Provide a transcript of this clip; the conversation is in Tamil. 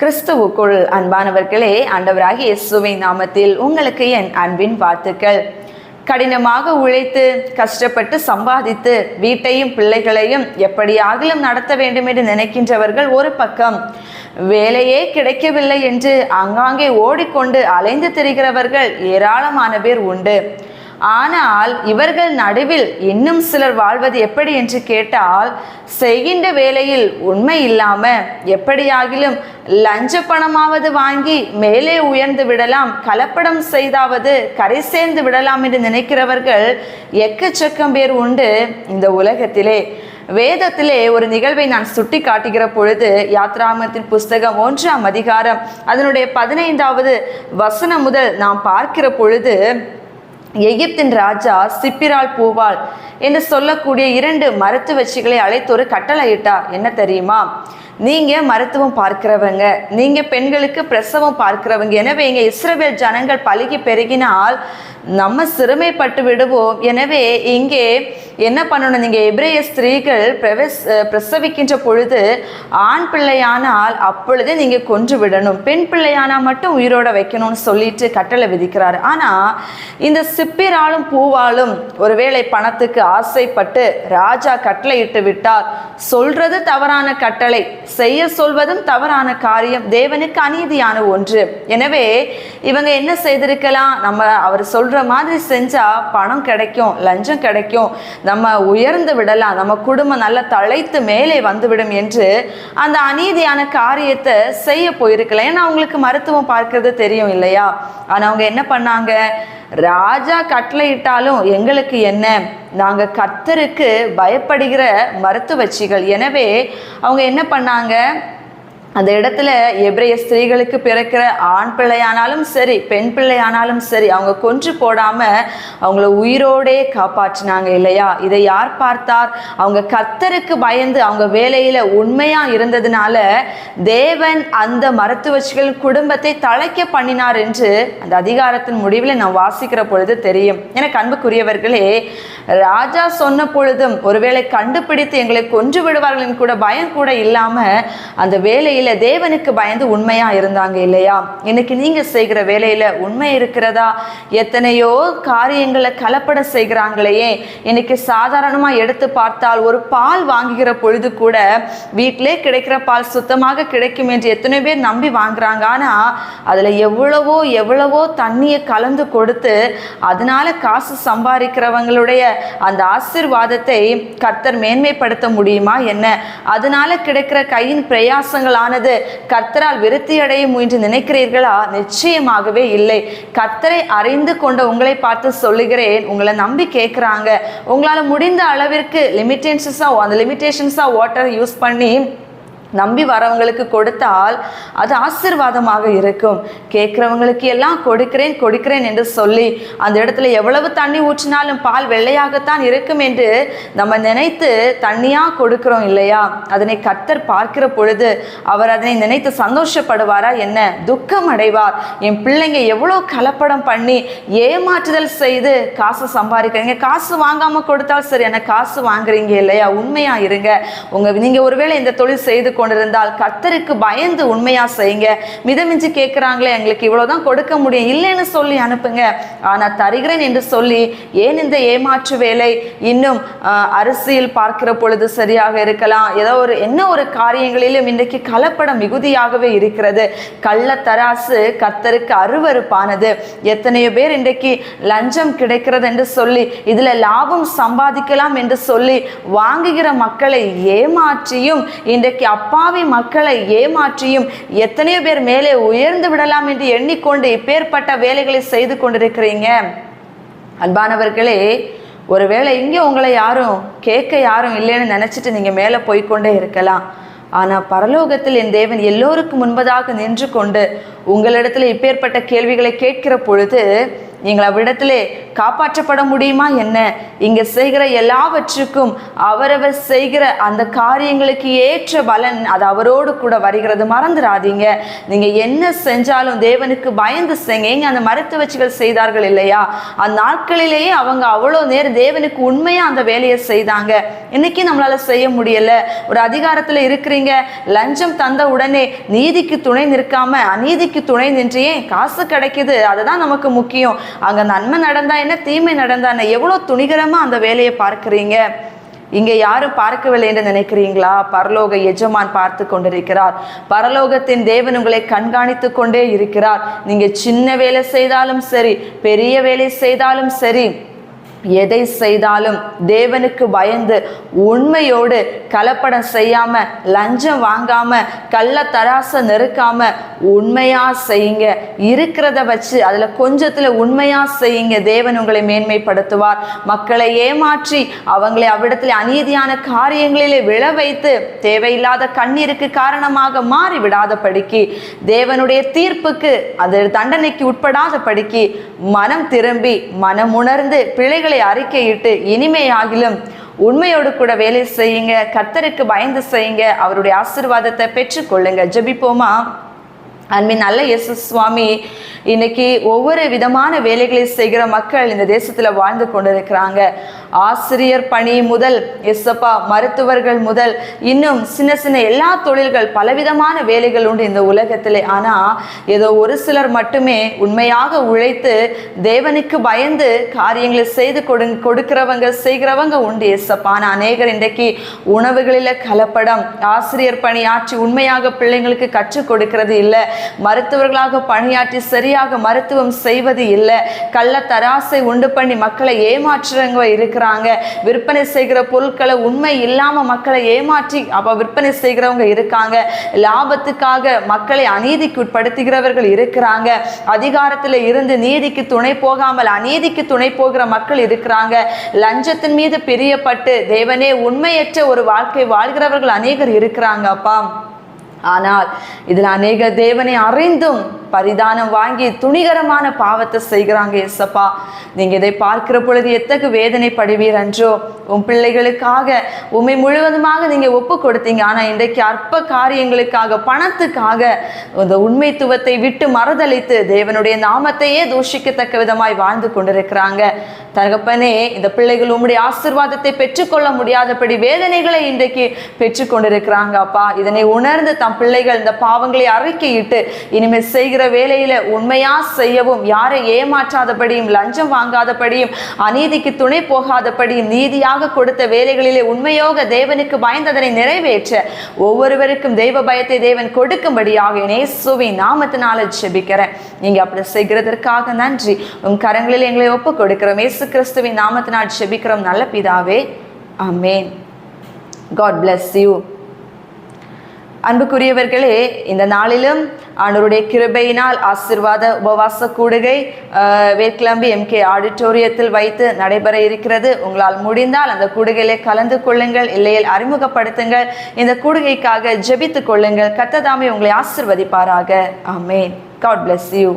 கிறிஸ்துவுக்குள் அன்பானவர்களே ஆண்டவராகிய இயேசுவின் நாமத்தில் உங்களுக்கு என் அன்பின் வாழ்த்துக்கள். கடினமாக உழைத்து கஷ்டப்பட்டு சம்பாதித்து வீட்டையும் பிள்ளைகளையும் எப்படியாகிலும் நடத்த வேண்டும் என்று நினைக்கின்றவர்கள் ஒரு பக்கம். வேலையே கிடைக்கவில்லை என்று ஆங்காங்கே ஓடிக்கொண்டு அலைந்து திரிகிறவர்கள் ஏராளமான பேர் உண்டு. ஆனால் இவர்கள் நடுவில் இன்னும் சிலர் வாழ்வது எப்படி என்று கேட்டால் செய்கின்ற வேலையில் உண்மை இல்லாம எப்படியாகிலும் லஞ்ச பணமாவது வாங்கி மேலே உயர்ந்து விடலாம் கலப்படம் செய்தாவது கரை சேர்ந்து விடலாம் என்று நினைக்கிறவர்கள் எக்கச்சக்கம் பேர் உண்டு இந்த உலகத்திலே. வேதத்திலே ஒரு நிகழ்வை நான் சுட்டி காட்டுகிற பொழுது யாத்ராமத்தின் புஸ்தகம் ஒன்றாம் அதிகாரம் அதனுடைய பதினைந்தாவது வசனம் முதல் நாம் பார்க்கிற பொழுது எகிப்தின் ராஜா சிப்பிரால் பூவால் என்று சொல்லக்கூடிய இரண்டு மருத்துவச்சிகளை அழைத்து ஒரு கட்டளையிட்டார் என்ன தெரியுமா? நீங்க மருத்துவம் பார்க்கிறவங்க நீங்க பெண்களுக்கு பிரசவம் பார்க்கிறவங்க. எனவே இங்க இஸ்ரவேல் ஜனங்கள் பழகி பெருகினால் நம்ம சிறுமைப்பட்டு விடுவோம். எனவே இங்கே என்ன பண்ணணும்? நீங்கள் எபிரேய ஸ்திரீகள் பிரவஸ் பிரசவிக்கின்ற பொழுது ஆண் பிள்ளையானால் அப்பொழுது நீங்கள் கொன்று விடணும். பெண் பிள்ளையானால் மட்டும் உயிரோட வைக்கணும்னு சொல்லிட்டு கட்டளை விதிக்கிறார். ஆனால் இந்த சிப்பிராலும் பூவாலும் ஒருவேளை பணத்துக்கு ஆசைப்பட்டு ராஜா கட்டளை இட்டு விட்டார். சொல்றது தவறான கட்டளை. செய்ய சொல்வதும் தவறான காரியம். தேவனுக்கு அநீதியான ஒன்று. எனவே இவங்க என்ன செய்திருக்கலாம்? நம்ம அவர் சொல்ற மாதிரி செஞ்சா பணம் கிடைக்கும் லஞ்சம் கிடைக்கும். நம்ம உயர்ந்து விடலாம் நம்ம குடும்பம் நல்லா தழைத்து மேலே வந்துவிடும் என்று அந்த அநீதியான காரியத்தை செய்ய போயிருக்கலாம் ஏன்னா அவங்களுக்கு மருத்துவம் பார்க்கறது தெரியும் இல்லையா? ஆனால் அவங்க என்ன பண்ணாங்க? ராஜா கட்டளையிட்டாலும் எங்களுக்கு என்ன? நாங்க கத்தருக்கு பயப்படுகிற மருத்துவச்சிகள். எனவே அவங்க என்ன பண்ணாங்க? அந்த இடத்துல எபிரேய ஸ்திரீகளுக்கு பிறக்கிற ஆண் பிள்ளையானாலும் சரி பெண் பிள்ளையானாலும் சரி அவங்க கொன்று போடாம அவங்கள உயிரோடே காப்பாற்றினாங்க இல்லையா? இதை யார் பார்த்தார்? அவங்க கர்த்தருக்கு பயந்து அவங்க வேலையில உண்மையா இருந்ததுனால தேவன் அந்த மருத்துவச்சிகள் குடும்பத்தை தழைக்க பண்ணினார் என்று அந்த அதிகாரத்தின் முடிவில் நான் வாசிக்கிற பொழுது தெரியும். எனக்கு அன்புக்குரியவர்களே ராஜா சொன்ன பொழுதும் ஒருவேளை கண்டுபிடித்து எங்களை கொன்று விடுவார்கள் கூட பயம் கூட இல்லாம அந்த வேலையில தேவனுக்கு பயந்து உண்மையா இருந்தாங்க இல்லையா? இன்னைக்கு நீங்க செய்கிற வேலையில உண்மை இருக்கிறதா? எத்தனையோ காரியங்களை கலப்பட செய்கிறாங்களே இன்னைக்கு சாதாரணமா எடுத்து பார்த்தால் ஒரு பால் வாங்குகிற பொழுது கூட வீட்டிலே கிடைக்கிற பால் சுத்தமாக கிடைக்கும் என்று எத்தனை பேர் நம்பி வாங்குறாங்க. ஆனா அதுல எவ்வளவோ எவ்வளவோ தண்ணியை கலந்து கொடுத்து அதனால காசு சம்பாதிக்கிறவங்களுடைய அந்த ஆசிர்வாதத்தை கர்த்தர் மேன்மைப்படுத்த முடியுமா என்ன? அதனால கிடைக்கிற கையின் பிரயாசங்களானது கர்த்தரால் விருத்தி அடையும் என்று நினைக்கிறீர்களா? நிச்சயமாகவே இல்லை. கர்த்தரை அறிந்து கொண்ட உங்களை பார்த்து சொல்லுகிறேன். உங்களை நம்பி கேட்குறாங்க. உங்களால் முடிந்த அளவிற்கு லிமிட்டேஷன்ஸாக அந்த லிமிட்டேஷன்ஸாக வாட்டர் யூஸ் பண்ணி நம்பி வரவங்களுக்கு கொடுத்தால் அது ஆசிர்வாதமாக இருக்கும். கேட்குறவங்களுக்கு எல்லாம் கொடுக்கிறேன் கொடுக்கிறேன் என்று சொல்லி அந்த இடத்துல எவ்வளவு தண்ணி ஊற்றினாலும் பால் வெள்ளையாகத்தான் இருக்கும் என்று நம்ம நினைத்து தண்ணியாக கொடுக்கிறோம் இல்லையா? அதனை கர்த்தர் பார்க்கிற பொழுது அவர் அதனை நினைத்து சந்தோஷப்படுவாரா என்ன? துக்கம் அடைவார். என் பிள்ளைங்க எவ்வளோ கலப்படம் பண்ணி ஏமாற்றுதல் செய்து காசு சம்பாதிக்கிறீங்க காசு வாங்காமல் கொடுத்தால் சரி எனக்கு காசு வாங்குறீங்க இல்லையா? உண்மையாக இருங்க. உங்கள் நீங்கள் ஒருவேளை இந்த தொழில் செய்து கொண்டிருந்தால் கர்த்தருக்கு பயந்து உண்மையா செய்யுங்க. மிதமிஞ்சி கேட்குறாங்களே எங்களுக்கு இவ்வளவுதான் கொடுக்க முடியும் இல்லைன்னு சொல்லி அனுப்புங்க. ஆனா தருகிறேன் என்று சொல்லி ஏன் இந்த ஏமாற்று வேலை? இன்னும் அரசியல் பார்க்கிற பொழுது சரியாக இருக்கலாம். ஏதோ ஒரு என்ன ஒரு காரியங்களிலும் இன்றைக்கு கலப்படம் மிகுதியாகவே இருக்கிறது. கள்ள தராசு கர்த்தருக்கு அருவருப்பானது. எத்தனையோ பேர் இன்றைக்கு லஞ்சம் கிடைக்கிறது என்று சொல்லி இதுல லாபம் சம்பாதிக்கலாம் என்று சொல்லி வாங்குகிற மக்களை ஏமாற்றியும் இன்றைக்கு அப்பாவி மக்களை ஏமாற்றியும் எத்தனையோ பேர் மேலே உயர்ந்து விடலாம் என்று எண்ணிக்கொண்டு இப்பேற்பட்ட வேலைகளை செய்து கொண்டிருக்கிறீங்க. அன்பானவர்களே ஒருவேளை இங்கே உங்களை யாரும் கேட்க யாரும் இல்லைன்னு நினச்சிட்டு நீங்கள் மேலே போய்க்கொண்டே இருக்கலாம். ஆனால் பரலோகத்தில் என் தேவன் எல்லோருக்கும் முன்பதாக நின்று கொண்டு உங்களிடத்தில் இப்பேற்பட்ட கேள்விகளை கேட்கிற பொழுது நீங்கள் அவ்விடத்திலே காப்பாற்றப்பட முடியுமா என்ன? இங்க செய்கிற எல்லாவற்றுக்கும் அவரவர் செய்கிற அந்த காரியங்களுக்கு ஏற்ற பலன் அது அவரோடு கூட வருகிறது. மறந்துடாதீங்க நீங்க என்ன செஞ்சாலும் தேவனுக்கு பயந்து செய்யுங்க ஏங்க அந்த மருத்துவச்சிகள் செய்தார்கள் இல்லையா? அந்த நாட்களிலேயே அவங்க அவ்வளோ நேரம் தேவனுக்கு உண்மையா அந்த வேலையை செய்தாங்க. இன்னைக்கு நம்மளால செய்ய முடியல. ஒரு அதிகாரத்துல இருக்கிறீங்க. லஞ்சம் தந்த உடனே நீதிக்கு துணை நிற்காம அநீதிக்கு துணை நின்று ஏன் காசு கிடைக்குது? அதுதான் நமக்கு முக்கியம். அங்கே நன்மை நடந்தா என்ன தீமை நடந்தா என்ன? எவ்வளோ துணிகரமாக அந்த வேலையை பார்க்குறீங்க? இங்கே யாரும் பார்க்கவில்லை என்று நினைக்கிறீங்களா? பரலோக எஜமான் பார்த்து கொண்டிருக்கிறார். பரலோகத்தின் தேவன் உங்களை கண்காணித்து கொண்டே இருக்கிறார். நீங்கள் சின்ன வேலை செய்தாலும் சரி பெரிய வேலை செய்தாலும் சரி எதை செய்தாலும் தேவனுக்கு பயந்து உண்மையோடு கலப்படம் செய்யாம லஞ்சம் வாங்காம கள்ள தராச நெருக்காம உண்மையா செய்யுங்க. இருக்கிறத வச்சு அதுல கொஞ்சத்துல உண்மையா செய்யுங்க. தேவன் உங்களை மேன்மைப்படுத்துவார். மக்களை ஏமாற்றி அவங்களை அவ்விடத்தில் அநீதியான காரியங்களிலே விழ வைத்து தேவையில்லாத கண்ணீருக்கு காரணமாக மாறி விடாத படிக்கு தேவனுடைய தீர்ப்புக்கு அது தண்டனைக்கு உட்படாத படிக்கு மனம் திரும்பி மனம் உணர்ந்து பிழைகளை அறிக்கையிட்டு இனிமையாகிலும் உண்மையோடு கூட வேலை செய்யுங்க கர்த்தருக்கு பயந்து செய்யுங்க அவருடைய ஆசீர்வாதத்தை பெற்றுக்கொள்ளுங்க. ஜெபிப்போமா? அன்பின் நல்ல இயேசு சுவாமி இன்னைக்கு ஒவ்வொரு விதமான வேலைகளை செய்கிற மக்கள் இந்த தேசத்துல வாழ்ந்து கொண்டிருக்கிறாங்க. ஆசிரியர் பணி முதல் எஸ்ஸப்பா மருத்துவர்கள் முதல் இன்னும் சின்ன சின்ன எல்லா தொழில்கள் பலவிதமான வேலைகள் உண்டு இந்த உலகத்திலே. ஆனால் ஏதோ ஒரு சிலர் மட்டுமே உண்மையாக உழைத்து தேவனுக்கு பயந்து காரியங்களை செய்து கொடு கொடுக்கிறவங்க செய்கிறவங்க உண்டு எஸ்ஸப்பா. ஆனா அநேகர் இன்றைக்கு உணவுகளில் கலப்படம் ஆசிரியர் பணியாற்றி உண்மையாக பிள்ளைங்களுக்கு கற்றுக் கொடுக்கிறது இல்லை மருத்துவர்களாக பணியாற்றி சரியாக மருத்துவம் செய்வது இல்லை கள்ள தராசை உண்டு பண்ணி மக்களை ஏமாற்றுறவங்க பண்ணுறாங்க விற்பனை செய்கிற பொருட்களை உண்மை இல்லாம மக்களை ஏமாற்றி அப்போ விற்பனை செய்கிறவங்க இருக்காங்க. லாபத்துக்காக மக்களை அநீதிக்கு உட்படுத்துகிறவர்கள் இருக்கிறாங்க. அதிகாரத்தில் இருந்து நீதிக்கு துணை போகாமல் அநீதிக்கு துணை போகிற மக்கள் இருக்கிறாங்க. லஞ்சத்தின் மீது பிரியப்பட்டு தேவனே உண்மையற்ற ஒரு வாழ்க்கை வாழ்கிறவர்கள் அநேகர் இருக்கிறாங்க அப்பா. ஆனால் இதில் அநேக தேவனை அறிந்தும் பரிதானம் வாங்கி துணிகரமான பாவத்தை செய்கிறாங்க எசப்பா நீங்கள் இதை பார்க்கிற பொழுது எத்தகு வேதனைப்படுவீர் என்றோ உன் பிள்ளைகளுக்காக உண்மை முழுவதுமாக நீங்கள் ஒப்பு கொடுத்தீங்க. ஆனால் இன்றைக்கு அற்ப காரியங்களுக்காக பணத்துக்காக இந்த உண்மைத்துவத்தை விட்டு மறுதளித்து தேவனுடைய நாமத்தையே தூஷிக்கத்தக்க விதமாய் வாழ்ந்து கொண்டிருக்கிறாங்க. தகப்பனே இந்த பிள்ளைகள் உம்முடைய ஆசிர்வாதத்தை பெற்றுக்கொள்ள முடியாதபடி வேதனைகளை இன்றைக்கு பெற்றுக்கொண்டிருக்கிறாங்க அப்பா. இதனை உணர்ந்து தம் பிள்ளைகள் இந்த பாவங்களை அறிக்கையிட்டு இனிமேல் செய்கிற வேலையில உண்மையா செய்யவும் யாரை ஏமாற்றாதபடியும் லஞ்சம் வாங்காதபடியும் அநீதிக்கு துணை போகாதபடியும் நீதியாக கொடுத்த வேலைகளிலே உண்மையோக தேவனுக்கு பயந்ததனை நிறைவேற்ற ஒவ்வொருவருக்கும் தெய்வ பயத்தை தேவன் கொடுக்கும்படியாக இயேசுவின் நாமத்தினால ஜெபிக்கிறேன். நீங்க அப்படி செய்கிறதற்காக நன்றி. உன் கரங்களில் எங்களை ஒப்பு கொடுக்கிறோம். இயேசு கிறிஸ்துவின் நாமத்தினால் ஜெபிக்கிறோம். நல்ல பிதாவே அமேன் காட் பிளஸ் யூ அன்புக்குரியவர்களே இந்த நாளிலும் ஆண்டவருடைய கிருபையினால் ஆசிர்வாத உபவாச கூடுகை அஹ், எம்கே ஆடிட்டோரியத்தில் வைத்து நடைபெற இருக்கிறது. உங்களால் முடிந்தால் அந்த கூடுகையிலே கலந்து கொள்ளுங்கள் இல்லையில் அறிமுகப்படுத்துங்கள். இந்த கூடுகைக்காக ஜெபித்துக் கொள்ளுங்கள். கத்ததாமே உங்களை ஆசிர்வதிப்பாராக. ஆமென். God bless you